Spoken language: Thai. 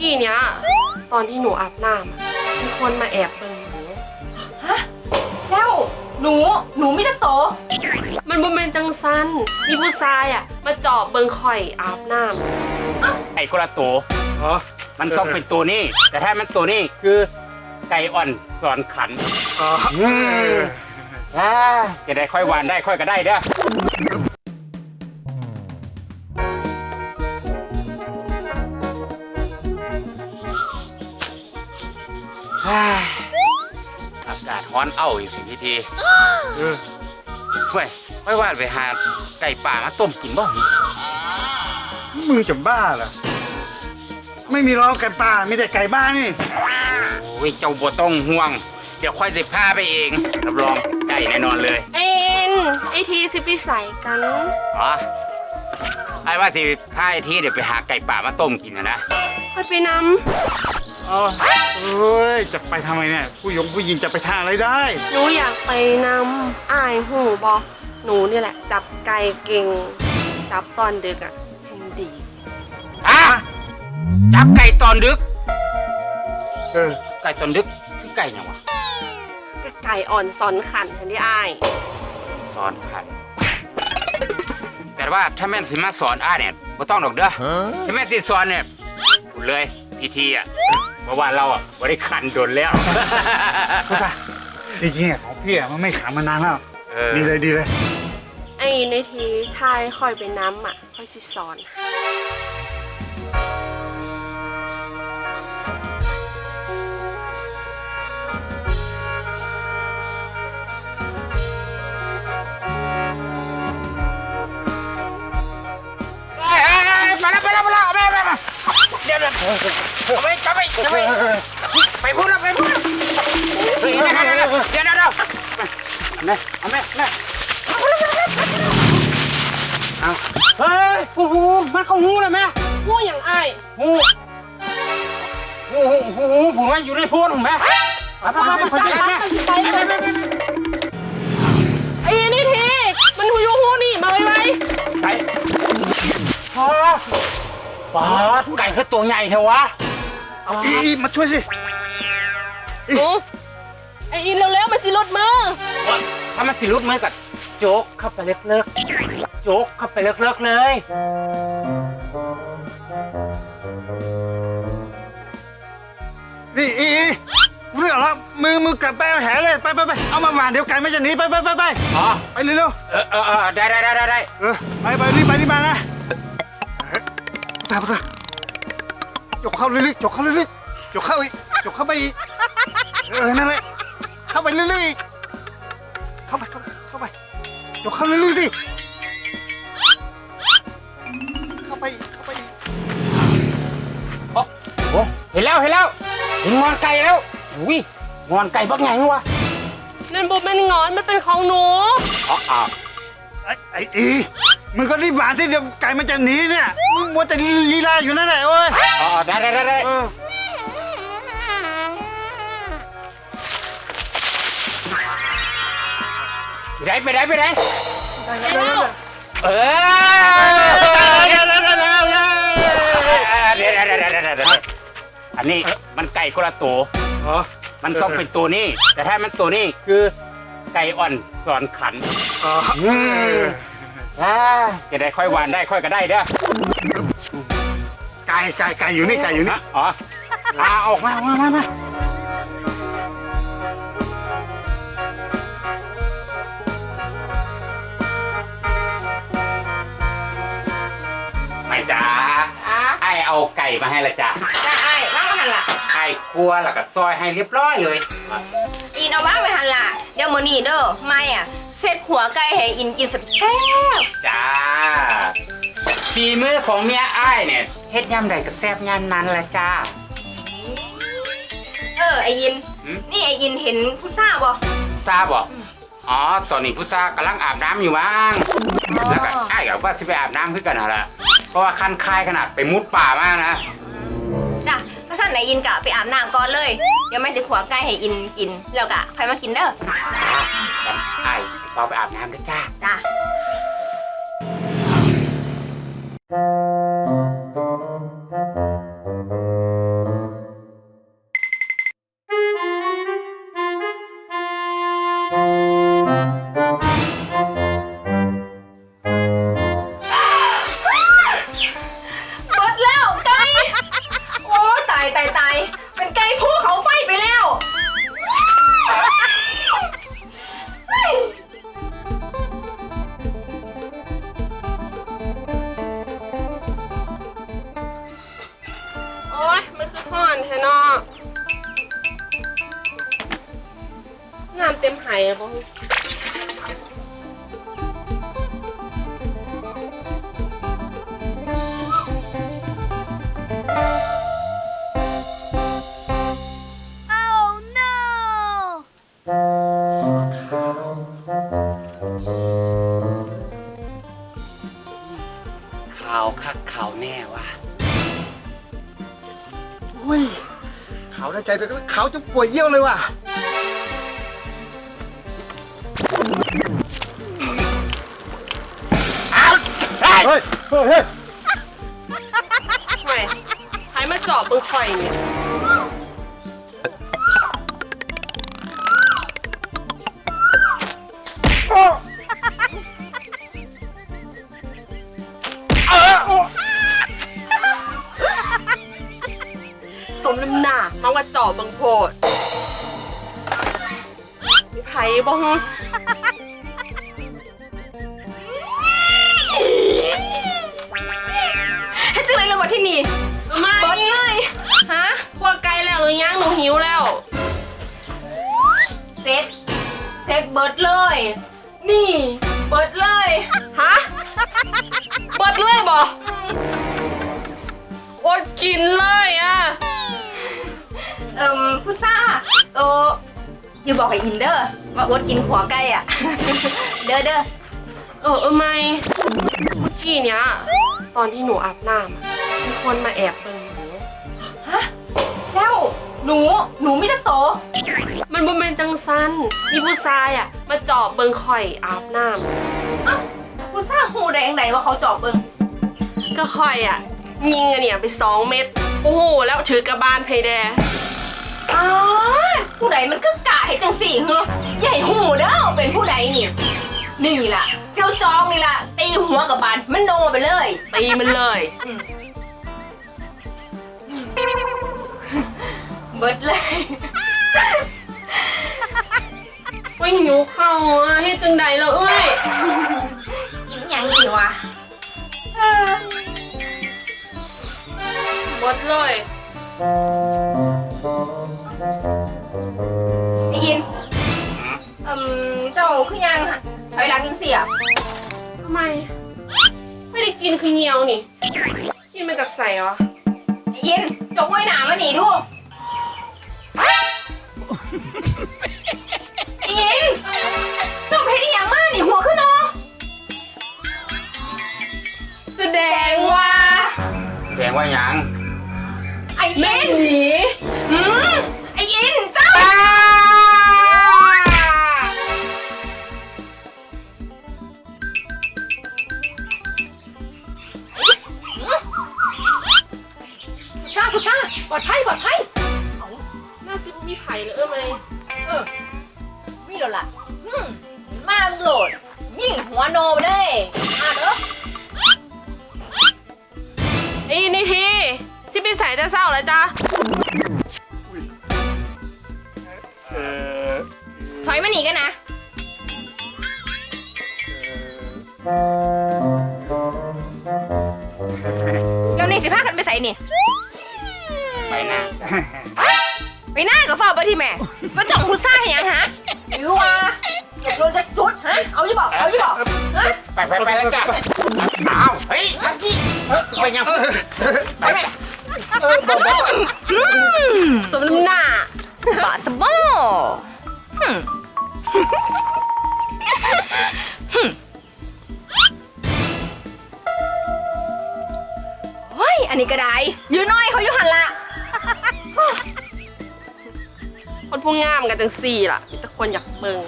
กี้เนี้ย ตอนที่หนูอาบน้ำอะมีคนมาแอบเบิ่งหนูแล้วหนู หนูไม่จะโต มันบ่เป็นจังซันมีผู้ชายอะ มาจอบเบิ่งข่อยอาบน้ำไก่คนละตัวอ๋อมันต้องเป็นตัวนี้ แต่ถ้ามันตัวนี้คือไก่อ่อนสอนขันอ๋ออืมอ่าจะได้ค่อยวานได้ค่อยก็ได้เด้อ อากาศร้อนเอ้าอีกสิพี่ทีเออเว้ยค่อยวานไปหาไก่ป่ามาต้มกินบ่มึงจะบ้าเหรอ ไม่มีล้อไก่ป่ามีแต่ไก่บ้านนี่ โอ้ยเจ้าบัวต้องห่วง เดี๋ยวค่อยจะพาไปเองรับรองได้แน่นอนเลยไอ้อินไอทีสิไปใส่กัน อ๋อไอ้ว่าสิพาไอ้ที่เดี๋ยวไปหาไก่ป่ามาต้มกินนะนะค่อยไปน อ๋อเอ้ย จะไปทำไมเนี่ย ผู้หญิงผู้หญิงจะไปทางอะไรได้ำหนูอยากไปนำอายหูบอหนูนี่แหละ จับไก่เก่ง จับตอนดึกอะมันดี ฮะจับไก่ตอนดึก เออ ไก่ตอนดึกคือไก่ยังวะก็ไก่อ่อนซอนขันทันที่อาย สอนขันแต่ว่าถ้าแม่นสิมาสอนอ้าเนี่ยไม่ต้องหรอกเด้อถ้าแม่นสิสอนเนี่ยพูดเลยพีทีอะเพ ราะว่าเราอะไม่ได้ขันโดนแล้วก็ซะจริงๆอะของพี่อะมันไม่ขามานานแล้ว เออ ดีเลยดีเลย ไอ้ในทีทายค่อยไปน้ำอะค่อยสิสอน ดี๋ยวเดี๋ยวเอาไปจับไปจับไปไปพูดแล้วไปพูดแล้วเฮ้ยเดี๋ยวเดี๋ยวเดี๋ยวเดี๋ยวเดี๋ยวเดี๋ยวเอาแม่เอาแม่แม่เอาเฮ้ยโอ้โหมันเข้าหูเลยแม่หูอย่างอายหูหูหูหูหูผมว่าอยู่ในโพนของแม่ไปไปไปไปไปไปไปไอ้ในทีมันหูยูหูนี่มาไว้ไว้ใส่พอ ปาดไก่คือตัวใหญ่เทวะเอาอีอีมาช่วยสิหนูไอ้อินเร็วๆมันสิลดมือถ้ามันสิรุดมือกับโจกเข้าไปเลิกๆโจกเข้าไปเลิกๆเลยนี่อีอีเรื่องแล้วมือมือกลับไปเอาแหเลยไปไปไปเอามาหวานเดี๋ยวไก่ไม่จะหนีไปไปไปไปอ๋อไปเร็วเออเออเออได้ได้ได้ได้ได้ๆเออไปไปรีบไปรีบมานะเฮ้ย ภาษาภาษาจกเข้าเรื่อยๆจกเข้าเรื่อยๆจกเข้าอีกจกเข้าไปอีกเออนั่นแหละเข้าไปเรื่อยๆอีกเข้าไปเข้าไปเข้าไปจกเข้าเรื่อยๆสิเข้าไปอีกเข้าไปอีกโอ้โหเห็นแล้วเห็นแล้วเห็นงอนไก่แล้วอุ้ยงอนไก่บักใหญ่วะนั่นบุเป็นงอนมันเป็นของหนู อ๋ออ้าวไอ้ไอ้อี มึงก็รีบหวานสิเดี๋ยวไก่มันจะหนีเนี่ย มึงมัวแต่ลีลาอยู่นั่นแหละเว้ยอ๋อได้ได้ได้ได้เออไปไหนไปไหนไปไหนเออเดี๋ยวแล้วแล้วเดี๋ยวเดี๋ยวเดี๋ยวเดี๋ยวเดี๋ยวเดี๋ยวอันนี้มันไก่คนละตัว อ๋อมันต้องเป็นตัวนี้ แต่ถ้ามันตัวนี้คือไก่อ่อนสอนขัน อ๋อ อืมอ่าจะได้ค่อยวานได้ค่อยก็ได้เด้อไก่ไก่ไก่อยู่นี่ไก่อยู่นี่ฮะอ๋ออ่าออกมาออกมามามาไม่จ้าอะไอเอาไก่มาให้ละจ้าจะไอ้ว่างไว้หันล่ะไอ้ครัวแล้วก็ซอยให้เรียบร้อยเลยอิ นเอาว่างไว้หันล่ะเดี๋ยวมื้อนี้เด้อไม่อะเสร็จหัวไก่ให้อินกินสับแซ่บจ้าฝีมือของเมียไอ้ายเนี่ยเฮ็ดยำใดก็แซ่บยำนั้นละจ้า เออไออิน หืม นี่ไออินเห็นผู้ซ่าบ่ ทราบบ่อ๋อ ตอนนี้พุทธากำลังอาบน้ำอยู่บ้างแล้วก็ไอ้ายกับว่าสิไปอาบน้ำขึ้นกันนั่นแหละเพราะว่าคันคายขนาดไปมุดป่ามากนะจ้ะ ถ้าสั่นไออินกะไปอาบน้ำก่อนเลย เดี๋ยวไม่จะหัวไก่ให้อินกิน แล้วกะใครมากินเด้อไอ้ายสิเฝ้าไปอาบน้ำด้วยจ้าจ้ะ มหายอะบ่ข่าวคักข่าวแน่ว่ะอุ้ยขาวในใจเลยขาวจนป่วยเยี่ยวเลยว่ะ เฮ้ยเฮ้ยเฮ้ยทำไมใครมาเจอบเบิ่งข่อยเนี่ยสมน้ำหน้ามาว่าเจอบบังโพดมีไผบ้งให้จังเลยเลยว่า ที่นี่ไม่เบิดเลยฮะพวกไกลแล้วหรือยังหนูหิวแล้ว เซ็ตเซ็ตเบิร์ดเลย นี่ เบิร์ดเลย ฮะเปิดเลยบออดกินเลยอะ เอิ่มพุซ่าโตอยู่บอกให้อินเดอร์ว่าอดกินขัวไก่อะ เด้อเด้อเออเออไม่เมื่อกี้เนี้ย ตอนที่หนูอาบน้ำอะ มีคนมาแอบเบิ่งหนูฮะแล้วหนูหนูไม่จะโต มันบ่เป็นจังสันมีผู้ชายอะ มาจอบเบิ่งข่อยอาบน้เอ้าพุซ่าหูแดงไหนว่าเขาจอบเบิงำก็ข่อยอะ ยิงอันเนี่ยไปสองเม็ดโอ้โหแล้วถือกระบาลเพแดอ๋อผู้ใดมันก็กะให้จังสี่เหรอใหญ่หูเด้อเป็นผู้ใดนี่นี่ล่ะเฟียวจองนี่ล่ะตีหัวกับบานมันโนไปเลยตีมันเลย เบิดเลยว่าหิวข้าวอะให้จังใดแล้วเอ้ยกินอหย่างนี้วะหมดเลย ได้ยิน เอืมเจ้าคือยังฮะถอยหลังยังเสียทำไม ไม่ได้กินคือเงียวนี่ กินมาจากใส่เหรอได้ยิน จกไว้หนามาหนีดู ได้ยินเจ้าเพชรอหย่างมากนี่หัวขึ้นเนาะแสดงว่า แสดงว่าหยังไอ้แม่ยินหนีอืมไอ้ยินเจ้า ซ่าคุณซ่าปลอดภัยปลอดภัย หน้าซิบุมีไผ่เลยเออไหมเออมีโหลดล่ะอืมมามึงโหลด ยิ่งหัวโนไปเลยมาเด้อไอ้นี่ทีซิไปใส่แต่เศร้าแล้วจ้า ไปไปแล้วจ้ะอ้าวเฮ้ยทักกี้ไปยังไปไปสมน้ำหน้าบาสบอหึ่มหึ่มเฮ้ย อันนี้ก็ได้ ยืนน้อยเขาอยู่หันละคนผู้งามกันจังสี่ล่ะ มีแต่คนอยากเบิ่ง